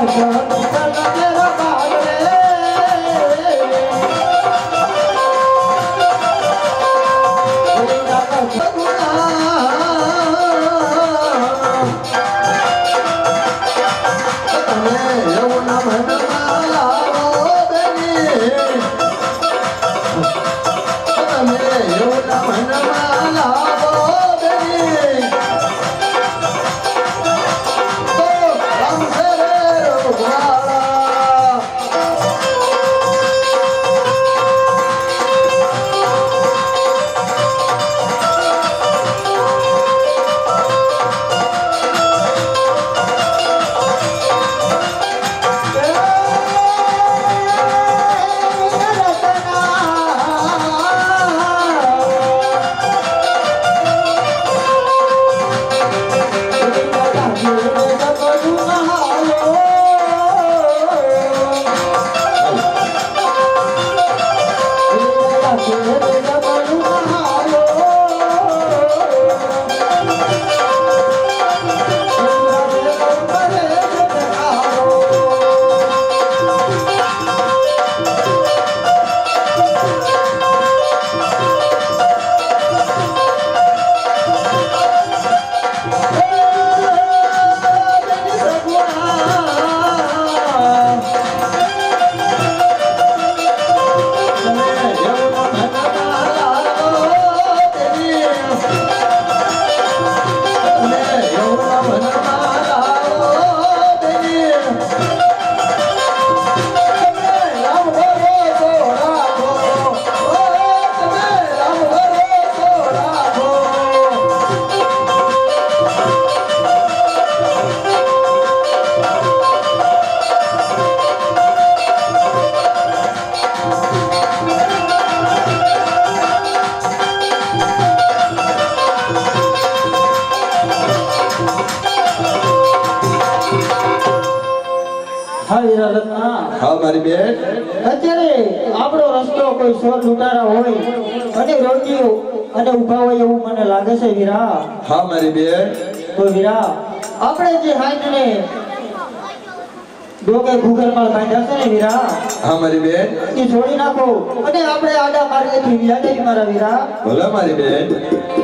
Hãy subscribe હા હીરા રત્ના હા મારી બેન. અત્યારે આપણો રસ્તો કોઈ સોર લૂંટારા હોય અને રોટીઓ અને ઊભા હોય એવું મને લાગે છે વીરા. હા મારી બેન. તો વીરા આપણે જે હાઈટને ડોકે ભૂગર્ભમાં બાંધ્યા છે ને વીરા? હા મારી બેન. એ છોડી નાખો અને આપણે આડા માર્ગેથી વ્યાજે મારા વીરા. ભલે મારી બેન.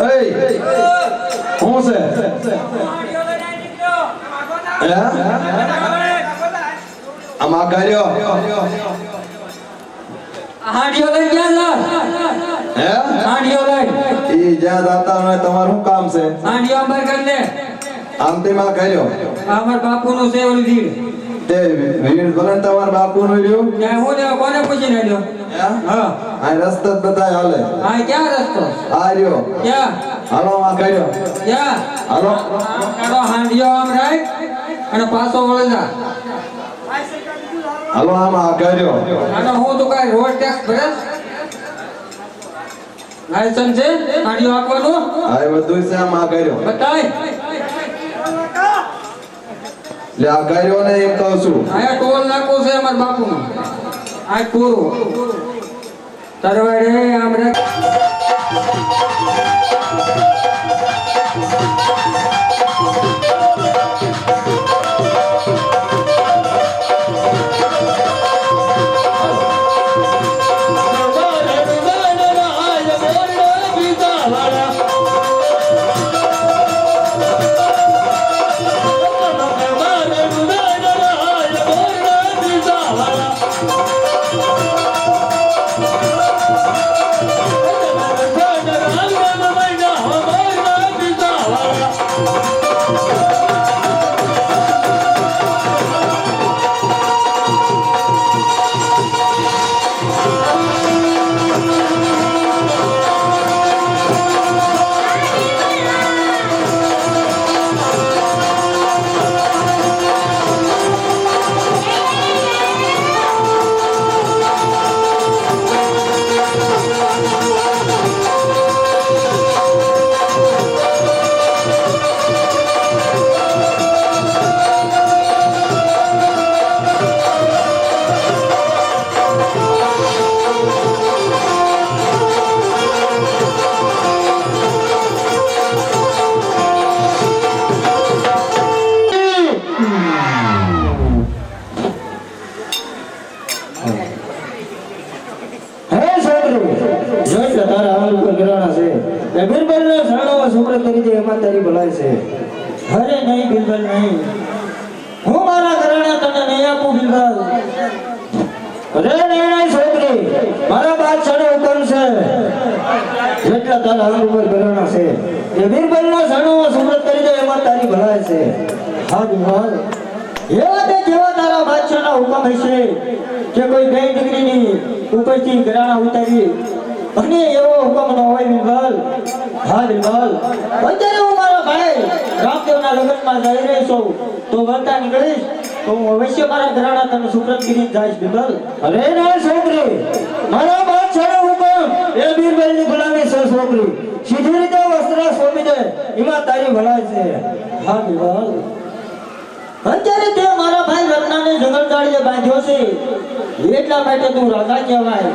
શું છે હે? આમાં કર્યો હાંડીઓ લઈ ગયા હે હાંડીઓ લઈ ઈ જ્યાં જાતા હોય તમારું શું કામ છે હાંડીઓ અંબર કરી દે આમ તેમાં કર્યો અમાર બાપુ નું છે ઓલી તે વીર ભલે ને તમારા બાપુ નું રહ્યું ત્યાં હું લેવા કોને પૂછીને આવ્યો હે? આ રસ્તો બતાય હાલે. હા ક્યાં રસ્તો? આ રહ્યો. ક્યાં? હાલો આ કર્યો. ક્યાં? હાલો. કાઢો હાંડિયો આમ રાઈટ અને પાછો વળી જા. હાલો આમ આ કર્યો. અને હું તો કાંઈ રોડ ટેક્સ ભરે લાયસન્સ છે? હાંડીઓ આપવાનું? આ બધું છે આમ આ કર્યો. બતાય. એટલે આ કર્યો ને એમ કહું છું. આ ટોલ નાખો છે અમાર બાપુ આ પૂરું. તરવાડે આમ હે છોકરું જોઈ તારા આવું ગગરાણા છે, તે કરી દે એમાં તારી ભલાઈ છે અરે નહીં બિરબલ નહીં હું મારા ઘરાણા તને નહીં આપું બિરબલ અરે નહીં છોકરી મારા બાદ છાણો ઉતરું છે જેટલા તારા આવું ઉપર ગગરાણા છે. તે બિરબલ નો છાણો કરી દે, એમાં તારી ભલાઈ છે. હા એવા તે જેવા તારા બાદશાહના હુકમ હશે કે કોઈ બે દીકરીની ઉપરથી ઘરાણા ઉતારી. અને એવો હુકમ ન હોય બિરબલ હા બિરબલ અત્યારે હું મારા ભાઈ રામદેવના લગ્નમાં જઈ રહી છું. તો વળતા નીકળીશ. તો હું અવશ્ય મારા ઘરાણા તને સુપ્રત કરી જઈશ બિરબલ અરે ના છોકરી. મારા બાદશાહનો હુકમ એ બીરબલની ગુલામી છે છોકરી. સીધી રીતે વસ્ત્ર સોંપી દે. એમાં તારી ભલાઈ છે. હા બિરબલ અત્યારે તે મારા ભાઈ રત્નાને જગલદાળીએ બાંધ્યો છે. એટલા માટે તું રાજા કહેવાય.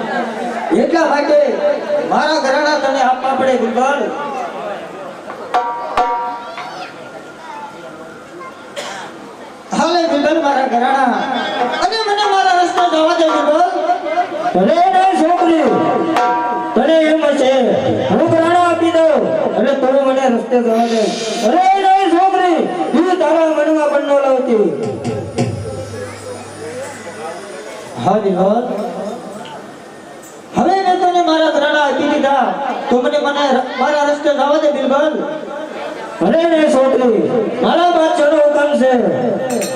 એટલા માટે મારા ઘરાણા તને આપવા પડે બિરબલ હાલે બિરબલ મારા ઘરાણા. અને મને મારા રસ્તા જવા દે બિરબલ અરે રે છોકરી તને હું ઘરાણા આપી દઉં. અને તું મને રસ્તે જવા દે. અરે રે છોકરી તું તારા મનમાં હવે મેં તને મારા ઘરાણા આપી દીધા. તો મને મને મારા રસ્તે જવા દે બિરબલ અરે રે છોકરી મારા બાદશાહનો હુકમ છે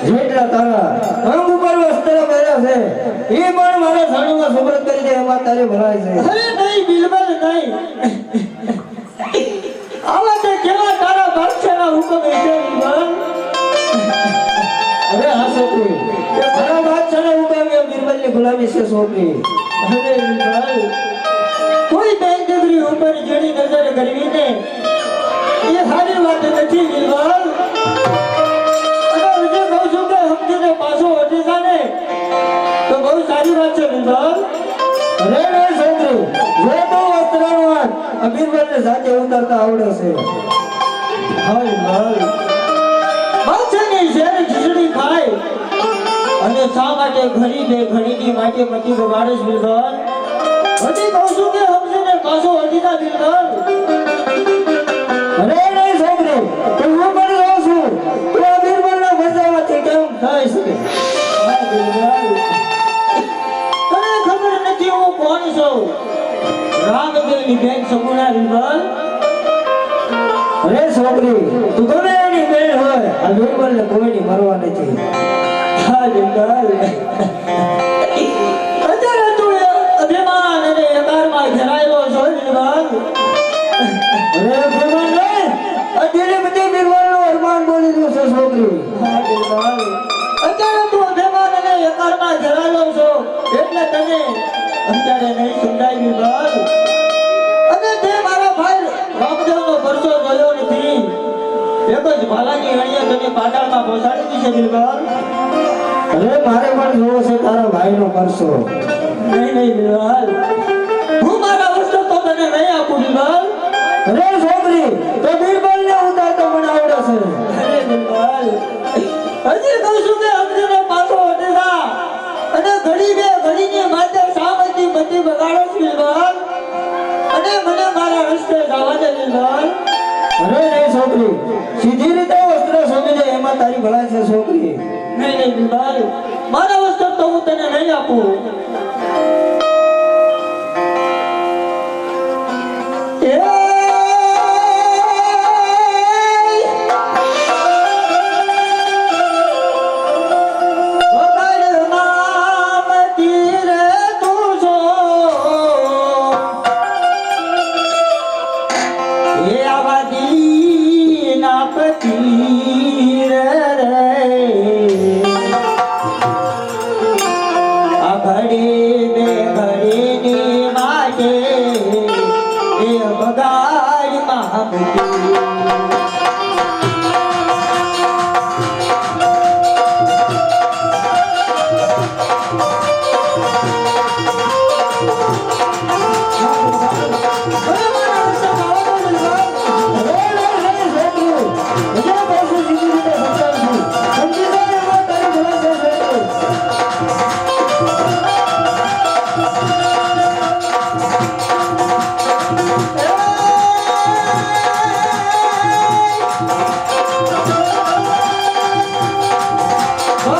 જેટલા તારા અંગ ઉપર વસ્ત્ર પહેર્યા છે, એ પણ મારા સાણુમાં સુબ્રત કરી દે, એમાં તારે ભરાય છે. અરે, નહીં બિલબલ નહીં. છોકરી. કે મારા બાદશાહનો એ બિરબલની ગુલામી છે છોકરી. અરે બિરબલ કોઈ બેન દીકરી ઉપર જેની નજર કરવી ને એ સારી વાત પાછો તો બહુ સારી વાત છે બિરબલ અરે રે, છોકરી સાથે ઉતારતા આવડે છે. હા બિરબલ અને શા માટે ઘડી બે ઘડીની માટે પતિ છે બિરબલ? હજી કહું છું કે સમજીને પાછો વળી જા બિરબલ. અરે રે છોકરી તું હું પણ રહું છું. તું મજામાંથી કેમ થાય હા, તને ખબર નથી હું કોણ છું? રામદેવની બેન સગુણા બિરબલ. અરે છોકરી તું ગમે એની બેન હોય આ બિરબલને કોઈની મરવા નથી. અત્યારે નહીં તું અભિમાન અને તે મારા ભાઈ રામદેવનો પરચો જોયો નથી. એક જ ભાલાની અણીએ તમે પાતાળમાં પહોંચાડી દીધી છે અરે મારે પણ જોવો છે તારા ભાઈનો પરસો. નહીં નહીં બિરબલ. હું મારા વસ્તુ તો તને નહીં આપું બિરબલ. અરે છોકરી તો બિરબલ ને ઉતારતો મને આવડે છે. અરે હજી કહું છું કે અમને પાછો હટેલા અને ઘડી બે ઘડીની માથે સામતી બધી બગાડો છે બિરબલ. અને મને મારા રસ્તે જવા દે બિરબલ. અરે નહીં છોકરી. સીધી રીતે વસ્ત્ર સમજે એમાં તારી ભલાઈ છે છોકરી. નહીં નહીં મારા. વસ્ત્ર તો હું તને નહીં આપું. માટે એ બગાડમાં